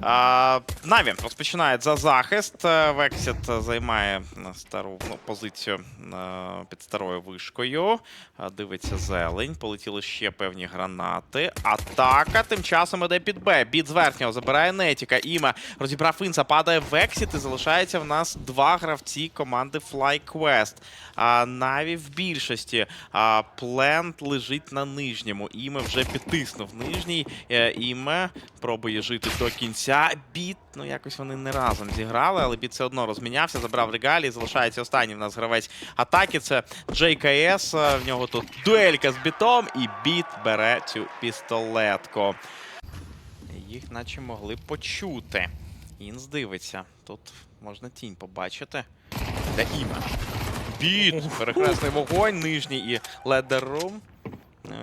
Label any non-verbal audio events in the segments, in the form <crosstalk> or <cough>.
Наві розпочинає за захист. Е, Вексіт займає стару ну, позицію е, під старою вишкою. Е, Дивиться зелень. Полетіли ще певні гранати. Атака тим часом іде під Б. Біт з верхнього забирає Нетіка. Іме розібрав інса, падає Вексіт і залишається в нас два гравці команди FlyQuest. Наві в більшості. А Плент лежить на нижньому. Іме вже підтиснув нижній. Іме пробує жити до кінця. Біт, ну якось вони не разом зіграли, але біт все одно розмінявся, забрав регалії. Залишається останній в нас гравець атаки. Це JKS. В нього тут дуелька з бітом, і біт бере цю пістолетку. Їх наче могли почути. Інс дивиться. Тут можна тінь побачити. Де іме? Біт! Перехресний вогонь, нижній і ледеррум.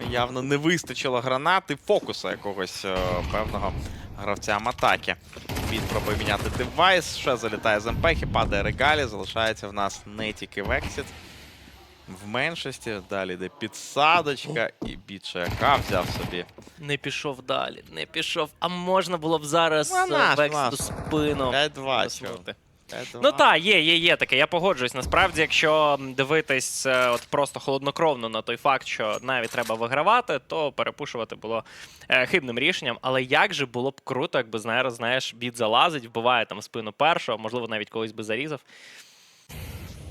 Явно не вистачило гранати, фокуса якогось е, певного гравцям атаки. Він пробує міняти девайс, ще залітає з МПХи, падає регалі, залишається в нас не тільки Вексіт. В меншості, далі йде підсадочка, і біт ШК взяв собі. Не пішов далі, не пішов. А можна було б зараз е, Вексу наш. спину. 5-2, чого? засунути. 5-2. Ну так, є, є, є таке. Я погоджуюсь. Насправді, якщо дивитись е, от просто холоднокровно на той факт, що навіть треба вигравати, то перепушувати було е, хибним рішенням. Але як же було б круто, якби знаєш, знаєш, бід залазить, вбиває там спину першого, можливо, навіть когось би зарізав.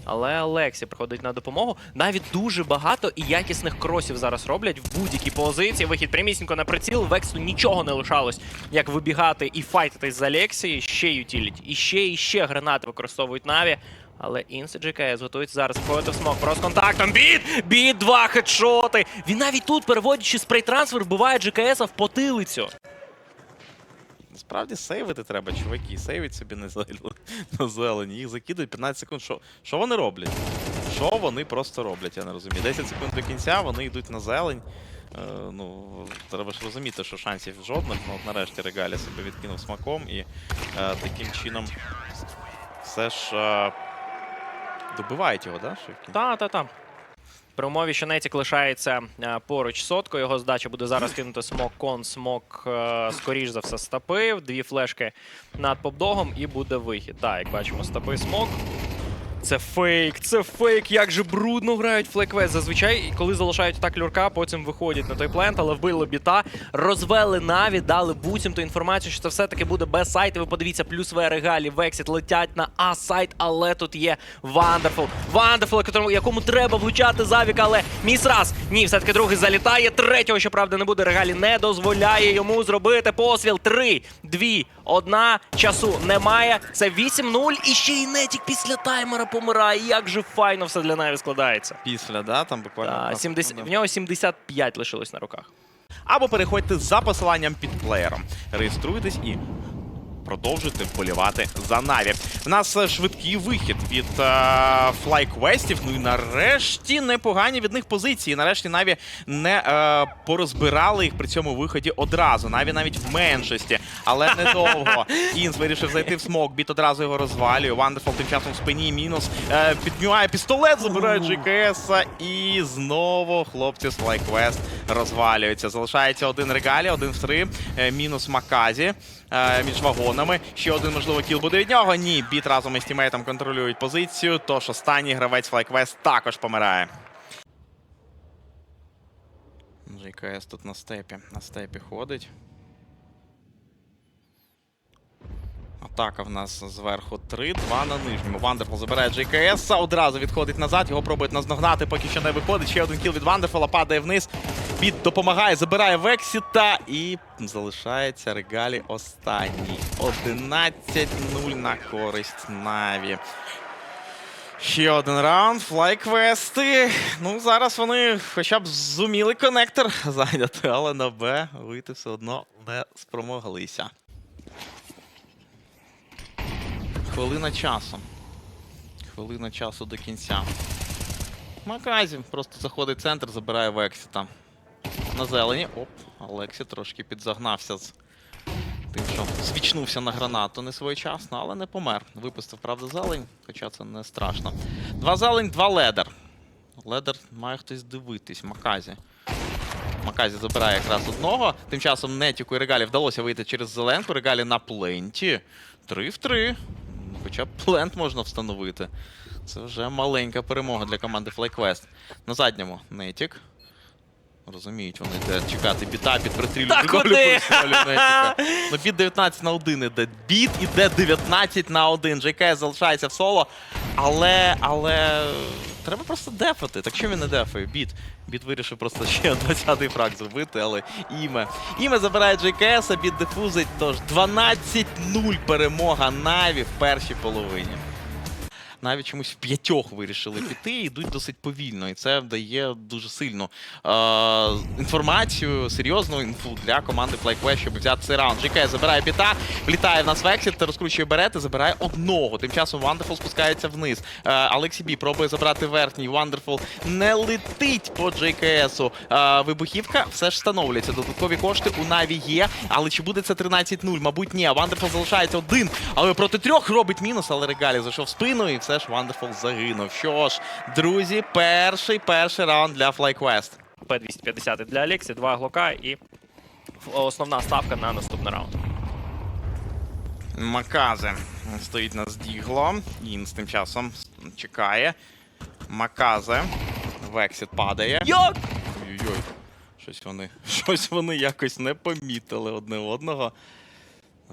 Але Алексі приходить на допомогу. Навіть дуже багато і якісних кросів зараз роблять в будь-якій позиції. Вихід прямісінько на приціл. Вексу нічого не лишалось, як вибігати і файтитись з Алексії. Ще ютіліть. І ще і ще гранати використовують Наві. Але Інси GKS готується зараз входити в смок. Просто контактом. Біт! Біт! Два хедшоти! Він навіть тут, переводячи спрей-трансфер, вбиває GKS в потилицю. Насправді сейвити треба, чуваки. Сейвить собі <laughs> на зелені. Їх закидують 15 секунд. Що, що вони роблять? Що вони просто роблять, я не розумію. 10 секунд до кінця, вони йдуть на зелень. Е, ну, треба ж розуміти, що шансів жодних. Ну, от нарешті Регалі себе відкинув смаком і е, таким чином все ж е, добивають його, да? Шевкін? Та, та, та. При умові, що Нетік лишається е, поруч сотко, його здача буде зараз кинути смок кон, смок, е, скоріш за все, стопив. Дві флешки над попдогом і буде вихід. Так, як бачимо, стопи смок. Це фейк, це фейк. Як же брудно грають флеквест. Зазвичай, коли залишають так люрка, потім виходять на той плент, але вбили біта, розвели наві, дали буцімто інформацію, що це все-таки буде без сайту. Ви подивіться, плюс В регалі, Вексіт летять на А сайт, але тут є Вандерфул. Вандерфул, якому треба влучати завік, але міс раз. Ні, все-таки другий залітає. Третього, щоправда, не буде. Регалі не дозволяє йому зробити посвіл. Три, дві, одна. Часу немає. Це 8-0. І ще й Нетік після таймера помирає. Як же файно все для Наві складається. Після, да? Там буквально. Да, 70, в нього 75 лишилось на руках. або переходьте за посиланням під плеєром. Реєструйтесь і продовжуйте вболівати за Наві. В нас е, швидкий вихід від флайквестів. Ну і нарешті непогані від них позиції. Нарешті Наві не е, порозбирали їх при цьому виході одразу. Наві навіть в меншості, але недовго. <laughs> Інс вирішив зайти в смок. Біт одразу його розвалює. Вандерфол тим часом в спині мінус. Е, піднімає пістолет, забирає GKS. І знову хлопці з FlyQuest розвалюються. Залишається один регалі, один в три. Е, мінус Маказі між вагонами. Ще один, можливо, кіл буде від нього. Ні, біт разом із тімейтом контролюють позицію. Тож останній гравець FlyQuest також помирає. GKS тут на степі. На степі ходить. Атака в нас зверху 3-2 на нижньому. Вандерфул забирає JKS, одразу відходить назад, його пробують наздогнати, поки що не виходить. Ще один кіл від Вандерфула падає вниз. Біт допомагає, забирає Вексіта і залишається Регалі останній. 11-0 на користь Наві. Ще один раунд, флайквести. Ну, зараз вони хоча б зуміли коннектор зайняти, але на Б вийти все одно не спромоглися. Хвилина часу. Хвилина часу до кінця. Маказі просто заходить в центр, забирає Вексіта. На зелені. Оп, Алексі трошки підзагнався з тим, що свічнувся на гранату не своєчасно, але не помер. Випустив, правда, зелень, хоча це не страшно. Два зелень, два ледер. Ледер має хтось дивитись, Маказі. Маказі забирає якраз одного. Тим часом Нетіку і Регалі вдалося вийти через зеленку. Регалі на пленті. Три в три. Хоча б плент можна встановити. Це вже маленька перемога для команди FlyQuest. На задньому Нетік. Розуміють вони, де чекати біта під пристрілю. <laughs> Ну, біт 19 на 1 іде. Біт іде 19 на 1. JKS залишається в соло. Але, але треба просто дефати. Так що він не дефає? Біт. Біт вирішив просто <laughs> ще 20-й фраг зробити, але іме. Іме забирає JKS, а біт дефузить. Тож 12-0 перемога Наві в першій половині. Навіть чомусь в п'ятьох вирішили піти і йдуть досить повільно. І це дає дуже сильну е- інформацію, серйозну інфу для команди FlyQuest, щоб взяти цей раунд. ЖК забирає біта, влітає в нас в ексіт, розкручує берети, забирає одного. Тим часом Wonderful спускається вниз. Алексі Бі пробує забрати верхній. Wonderful не летить по JKS-у. Е- вибухівка все ж встановлюється. Додаткові кошти у Наві є. Але чи буде це 13-0? Мабуть, ні. Wonderful залишається один. Але проти трьох робить мінус, але Регалі зайшов в спину і все ж Wonderful загинув. Що ж, друзі, перший перший раунд для FlyQuest. П-250 для Алексі, два глока і основна ставка на наступний раунд. Маказе стоїть на здігло. Інс тим часом чекає. Маказе. Вексіт падає. Як? Ой-ой-ой. Щось вони, <laughs> щось вони якось не помітили одне одного.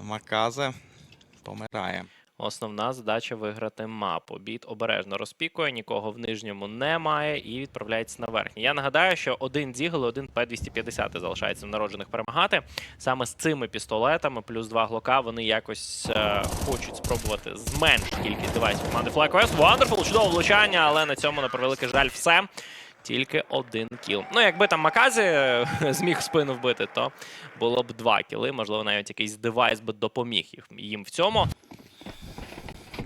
Маказе помирає. Основна задача виграти мапу. Біт обережно розпікує, нікого в нижньому немає і відправляється на верхній. Я нагадаю, що один Дігл і один П-250 залишається в народжених перемагати. Саме з цими пістолетами, плюс два глока, вони якось е, хочуть спробувати зменшити кількість девайсів команди FlyQuest. Wonderful, чудове влучання, але на цьому, на превеликий жаль, все. Тільки один кіл. Ну, якби там Маказі е, <laughs> зміг спину вбити, то було б два кіли. Можливо, навіть якийсь девайс би допоміг їм в цьому.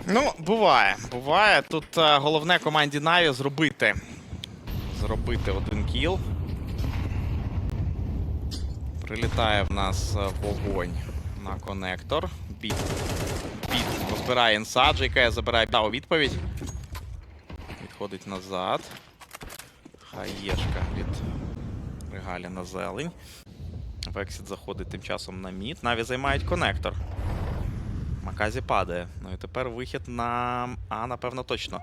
Ну, буває, буває. Тут е, головне команді Наві зробити. Зробити один кіл. Прилітає в нас е, вогонь на конектор. Біт. Біт розбирає інсад, JK забирає у відповідь. Відходить назад. Хаєшка від Регалі на зелень. Вексіт заходить тим часом на мід. Наві займають конектор. Маказі падає. Ну і тепер вихід на А, напевно, точно.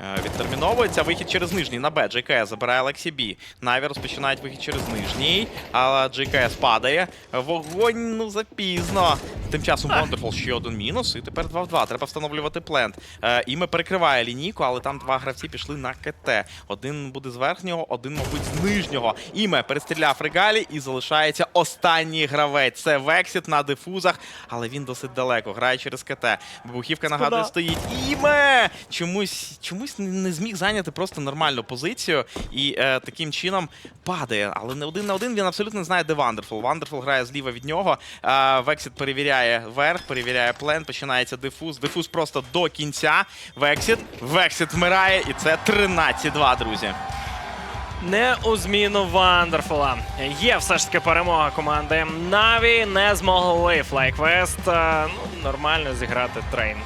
Е, Відтерміновується вихід через нижній на Б. JKS забирає Лексі Бі. Наві розпочинають вихід через нижній, але JKS падає. Вогонь, ну запізно. Тим часом Wonderful ще один мінус, і тепер 2 в 2. Треба встановлювати плент. Іме перекриває лінійку, але там два гравці пішли на КТ. Один буде з верхнього, один, мабуть, з нижнього. Іме перестріляв регалі і залишається останній гравець. Це Вексіт на дифузах, але він досить далеко. Грає через КТ. Вибухівка нагадує стоїть. Іме! Чомусь, чомусь не- зміг зайняти просто нормальну позицію і е, таким чином падає. Але не один на один він абсолютно не знає, де Вандерфул. Вандерфул грає зліва від нього. Е, Вексіт перевіряє верх, перевіряє плен. Починається дифуз. Дифуз просто до кінця. Вексіт. Вексіт вмирає, і це 13-2, друзі. Не у зміну Вандерфула. Є все ж таки перемога команди. Наві не змогли е, ну, нормально зіграти трейн.